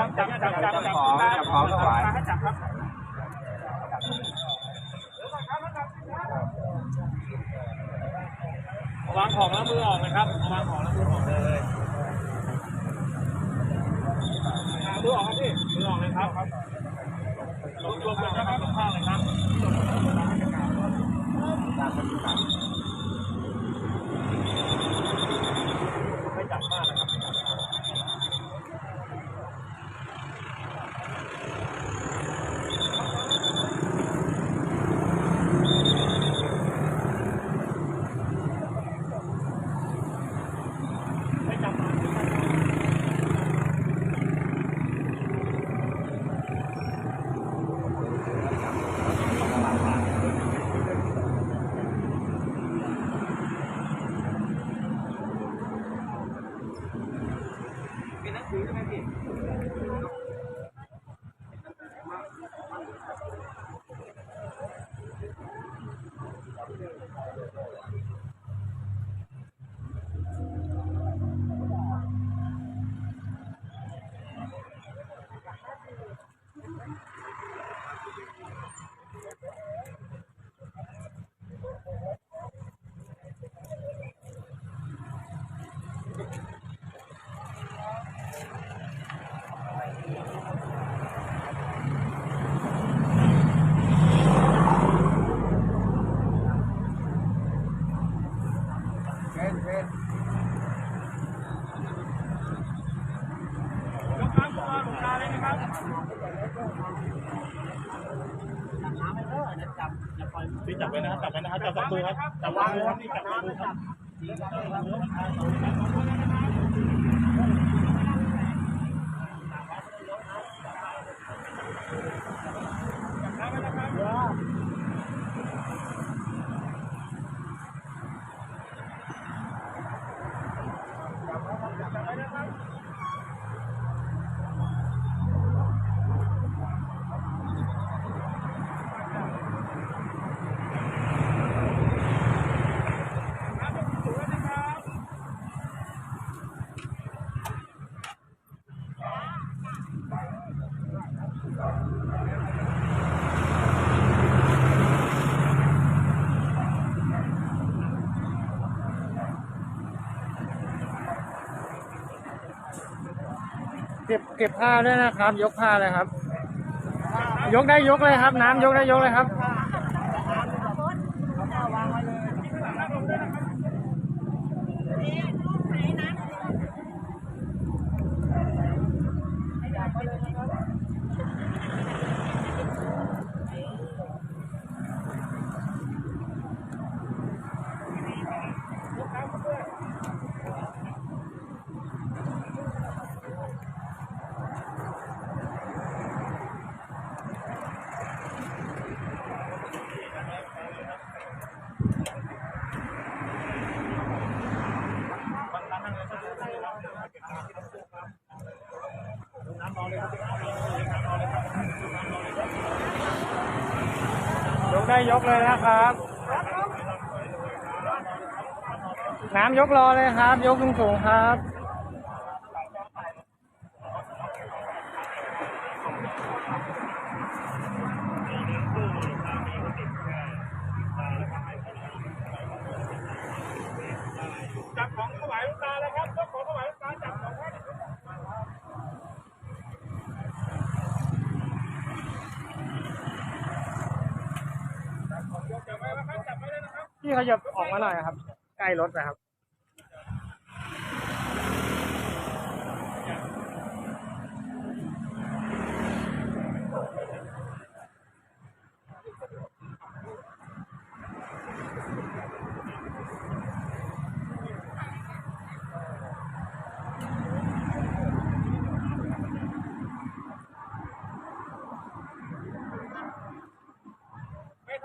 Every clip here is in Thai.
จับจับจับจับของจับของถวายวางของแล้วมือออกนะครับวางของแล้วมือออกเลยมือออกครับพี่มือออกเลยครับรวมๆกันนะครับข้างเลยครับ พี่จับไว้นะครับจับไว้นะครับจับสองมือครับจับวางมือครับพี่จับวางมือครับจับน้ำไว้นะครับจับไว้นะครับ น้ำเป็นสูงนะครับ เก็บเก็บผ้าด้วยนะครับ ยกผ้าเลยครับ ยกได้ยกเลยครับ น้ำยกได้ยกเลยครับย กได้ยกเลยนะครับ น้ำยกรอเลยครับ ยกสูงๆครับ จับของถวายหลวงตาเลยครับยกของถวายหลวงตาจับของท่านจับของยกจับไว้แล้วครับจับไว้ ขยับออกมาหน่อยครับ ใกล้รถนะครับ ไม่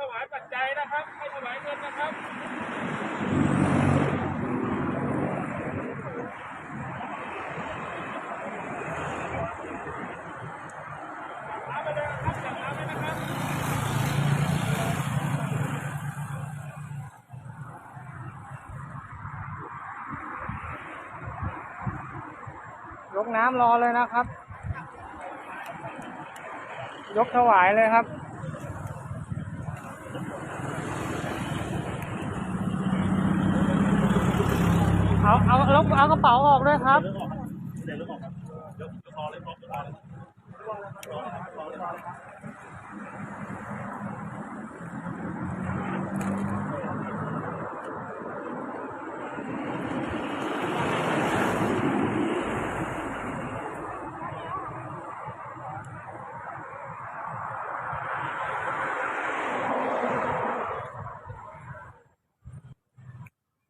ถวายปัจนะครับไม่ถวายเงินนะครับน้ำไปเลยนขับจับน้ำไปนะครับยกน้ำรอเลยนะครับ ยกถวายเลยครับ เอาเอาแล้วเอากระเป๋าออกด้วยครับเดี๋ยวดี๋ยวยรอเลยรอเลย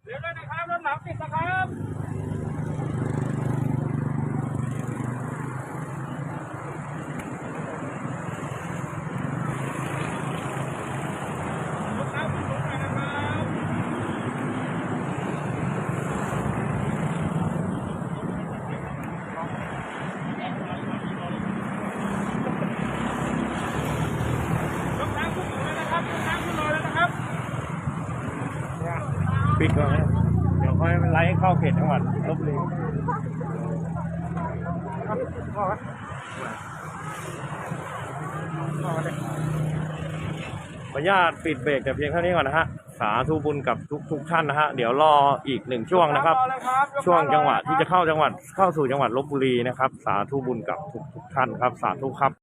เดี๋ยวเลยนะครับรถหลังติดนะครับ รถน้ำขึ้นรถหน่อยนะครับรถน้ำขึ้นเลยนะครับรถน้ำขึ้นเลยนะครับ ปิดก่อนนะเดี๋ยวค่อยไล่เข้าเขตจังหวัดลบบุรีขออนุญาตปิดเบรกแต่เพียงเท่านี้ก่อนนะฮะ สาธุบุญกับทุกทุกท่านนะฮะ เดี๋ยวรออีกหนึ่งช่วงนะครับ ช่วงจังหวะที่จะเข้าจังหวัดเข้าสู่จังหวัดลบบุรีนะครับ สาธุบุญกับทุกทุกท่านครับ สาธุครับ